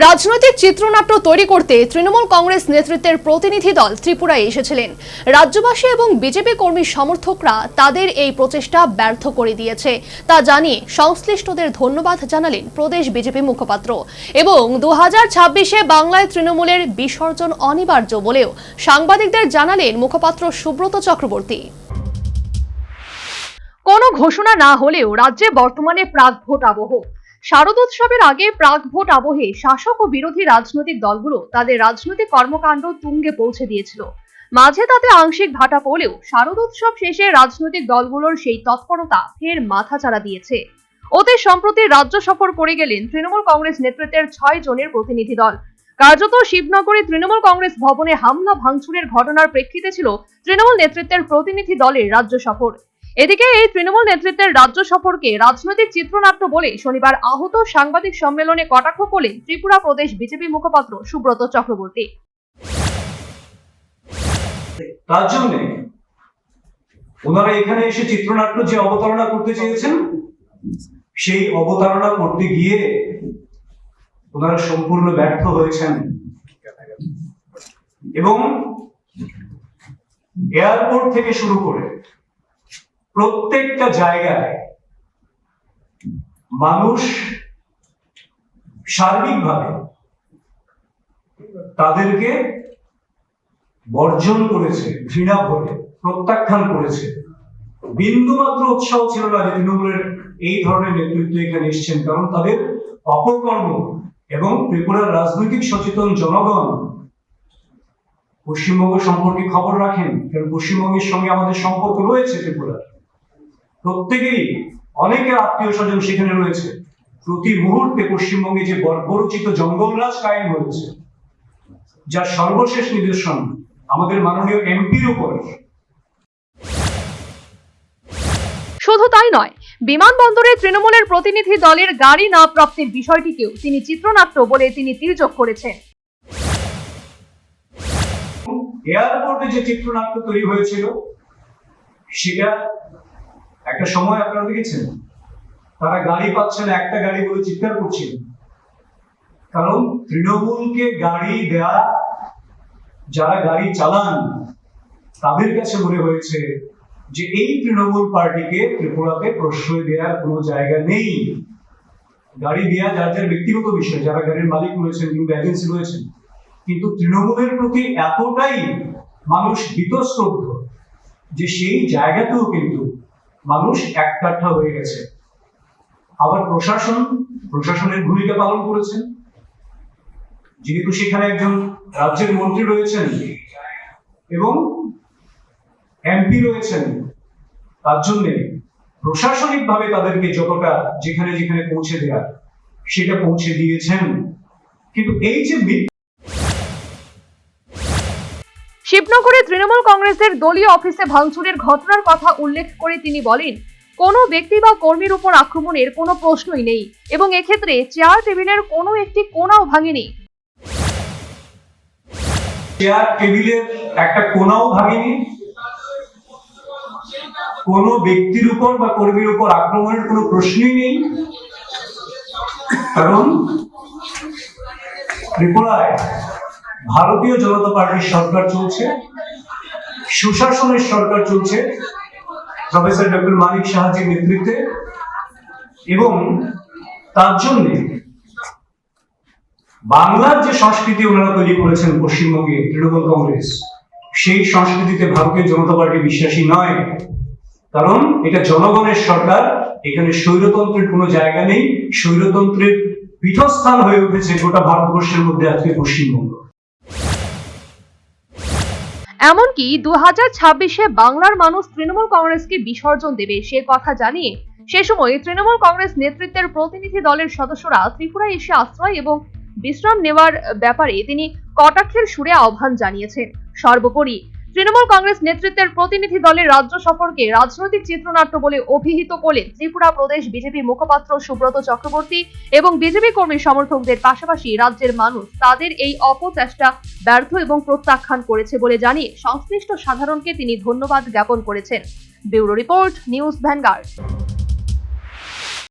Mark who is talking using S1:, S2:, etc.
S1: রাজনৈতিক চিত্রনাট্য তৈরি করতে তৃণমূল কংগ্রেস নেতৃত্বের প্রতিনিধি দল ত্রিপুরায় এসেছিলেন। রাজ্যবাসী এবং বিজেপি কর্মী সমর্থকরা তাদের এই প্রচেষ্টা ব্যর্থ করে দিয়েছে। তা জানিয়ে সংশ্লিষ্টদের ধন্যবাদ জানালেন প্রদেশ বিজেপি মুখপাত্র। এবং দু হাজার ছাব্বিশে বাংলায় তৃণমূলের বিসর্জন অনিবার্য বলেও সাংবাদিকদের জানালেন মুখপাত্র সুব্রত চক্রবর্তী। কোনো ঘোষণা না হলেও রাজ্যে বর্তমানে প্রাক ভোট আবহ। শারদোৎসবের আগে প্রাক ভোট আবহে শাসক ও বিরোধী রাজনৈতিক দলগুলো তাদের রাজনৈতিক কর্মকাণ্ড তুঙ্গে পৌঁছে দিয়েছিল। মাঝে তাতে আংশিক ভাটা পড়লেও শারদোৎসব শেষে রাজনৈতিক দলগুলোর সেই তৎপরতা ফের মাথাচাড়া দিয়েছে। ওতে সম্প্রতি রাজ্য সফর করে গেলেন তৃণমূল কংগ্রেস নেতৃত্বের ছয় জনের প্রতিনিধি দল। কার্যত শিবনগরে তৃণমূল কংগ্রেস ভবনে হামলা ভাঙচুরের ঘটনার প্রেক্ষিতে ছিল তৃণমূল নেতৃত্বের প্রতিনিধি দলের রাজ্য সফর। এদিকে এই তৃণমূল নেতৃত্বের রাজ্য সফরকে রাজনৈতিক চিত্রনাট্য বলে শনিবার আহত সাংবাদিক সম্মেলনে কটাক্ষ করলেন ত্রিপুরা প্রদেশ বিজেপি মুখপাত্র সুব্রত চক্রবর্তী।
S2: তার জন্য ওনারা এখানে এসে চিত্রনাট্য যে অবতারণা করতে চেয়েছেন, সেই অবতারণা করতে গিয়ে ওনারা সম্পূর্ণ ব্যর্থ হয়েছেন। এবং এয়ারপোর্ট থেকে শুরু করে প্রত্যেকটা জায়গায় মানুষ সার্বিকভাবে তাদেরকে বর্জন করেছে, ঘৃণা ভরে প্রত্যাখ্যান করেছে। বিন্দুমাত্র উৎসাহ ছিল না যে তৃণমূলের এই ধরনের নেতৃত্ব এখানে এসছেন, কারণ তাদের অপকর্ম এবং ত্রিপুরার রাজনৈতিক সচেতন জনগণ পশ্চিমবঙ্গ সম্পর্কে খবর রাখেন, কারণ পশ্চিমবঙ্গের সঙ্গে আমাদের সম্পর্ক রয়েছে ত্রিপুরার। প্রত্যেকেই অনেকের আত্মীয় স্বজন সেখানে রয়েছে। প্রতি মুহূর্তে পশ্চিমবঙ্গে যে বর্বরচিত জঙ্গলরাজ কায়েম হয়েছে যার সর্বশেষ নিদর্শন আমাদের মাননীয় এমপির উপর।
S1: শুধু তাই নয় বিমানবন্দরে তৃণমূলের প্রতিনিধি দলের গাড়ি না প্রাপ্তির বিষয়টিকেও তিনি চিত্রনাট্য বলে তিনি তির্যক করেছেন।
S2: এয়ারপোর্টে যে চিত্রনাট্য তৈরি হয়েছিল সেটা একটা সময় আপনারা দেখেছেন, তারা গাড়ি পাচ্ছেন, একটা গাড়ি বলে চিৎকার করছিল কারণ তৃণমূলকে গাড়ি দেয়া, যারা গাড়ি চালান, তাদের কাছে মনে হয়েছে যে এই তৃণমূল পার্টিকে ত্রিপুরাতে প্রশ্রয় দেওয়ার কোনো জায়গা নেই। গাড়ি দেওয়া যার যার ব্যক্তিগত বিষয়, যারা গাড়ির মালিক রয়েছেন কিংবা এজেন্সি রয়েছেন। কিন্তু তৃণমূলের প্রতি এতটাই মানুষ বীতশ্রদ্ধ যে সেই জায়গাতেও কিন্তু মানুষ এককাঠা হয়ে গেছে। আবার প্রশাসন, প্রশাসনের ভূমিকা পালন করেছেন। যেহেতু সেখানে একজন রাজ্যের মন্ত্রী রয়েছেন এবং এমপি রয়েছেন, তার জন্য প্রশাসনিকভাবে তাদেরকে যতটা যেখানে যেখানে পৌঁছে দেওয়া সেটা পৌঁছে দিয়েছেন। কিন্তু এই যে
S1: শিবনগরে তৃণমূল কংগ্রেসের দলীয় অফিসে ভাঙচুরের ঘটনার কথা উল্লেখ করে তিনি বলেন, কোনো ব্যক্তি বা কর্মীর উপর আক্রমণের কোনো প্রশ্নই নেই এবং এক্ষেত্রে চেয়ার টেবিলের কোনো একটি কোণাও ভাঙেনি।
S2: চেয়ার টেবিলের একটা কোনাও ভাঙেনি। কোন ব্যক্তির উপর বা কর্মীর উপর আক্রমণের কোনো প্রশ্নই নেই। কারণ ত্রিপুরায় ভারতীয় জনতা পার্টির সরকার চলছে, সুশাসনের সরকার চলছে, প্রফেসর ডক্টর মানিক সাহাজির নেতৃত্বে, এবং তার জন্য বাংলার যে সংস্কৃতি ওনারা তৈরি করেছেন পশ্চিমবঙ্গে তৃণমূল কংগ্রেস, সেই সংস্কৃতিতে ভারতীয় জনতা পার্টি বিশ্বাসী নয়। কারণ এটা জনগণের সরকার, এখানে স্বৈরতন্ত্রের কোনো জায়গা নেই, স্বৈরতন্ত্রের পীঠস্থান হয়ে উঠেছে গোটা ভারতবর্ষের মধ্যে আজকে পশ্চিমবঙ্গ।
S1: এমনকি দু হাজার ছাব্বিশে বাংলার মানুষ তৃণমূল কংগ্রেসকে বিসর্জন দেবে, সে কথা জানিয়ে সে সময় তৃণমূল কংগ্রেস নেতৃত্বের প্রতিনিধি দলের সদস্যরা ত্রিপুরায় এসে আশ্রয় এবং বিশ্রাম নেওয়ার ব্যাপারে তিনি কটাক্ষের সুরে আহ্বান জানিয়েছেন। সর্বোপরি তৃণমূল কংগ্রেস নেতৃত্বের প্রতিনিধি দলের রাজ্য সফরকে রাজনৈতিক চিত্রনাট্য বলে অভিহিত করলেন ত্রিপুরা প্রদেশ বিজেপি মুখপাত্র সুব্রত চক্রবর্তী এবং বিজেপি কর্মী সমর্থকদের পাশাপাশি রাজ্যের মানুষ তাদের এই অপচেষ্টা ব্যর্থ এবং প্রত্যাখ্যান করেছে বলে জানিয়ে সংশ্লিষ্ট সাধারণকে তিনি ধন্যবাদ জ্ঞাপন করেছেন। Bureau report, news vanguard.